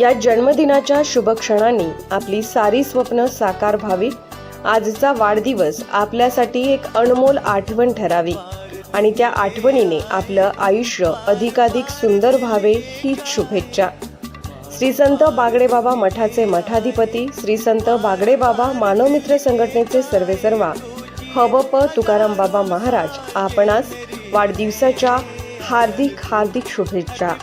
या जन्मदिनाच्या शुभक्षणाने आपली सारी स्वप्न साकार व्हावी आजचा वाढदिवस आपल्यासाठी एक अनमोल आठवण ठरावी आणि त्या आठवणीने आपलं आयुष्य अधिकाधिक सुंदर व्हावे हीच शुभेच्छा. श्री संत बागडे बाबा मठाचे मठाधिपती श्री संत बागडे बाबा मानवमित्र संघटनेचे सर्वेसर्वा हवप तुकाराम बाबा महाराज आपणास वाढदिवसाच्या हार्दिक हार्दिक शुभेच्छा.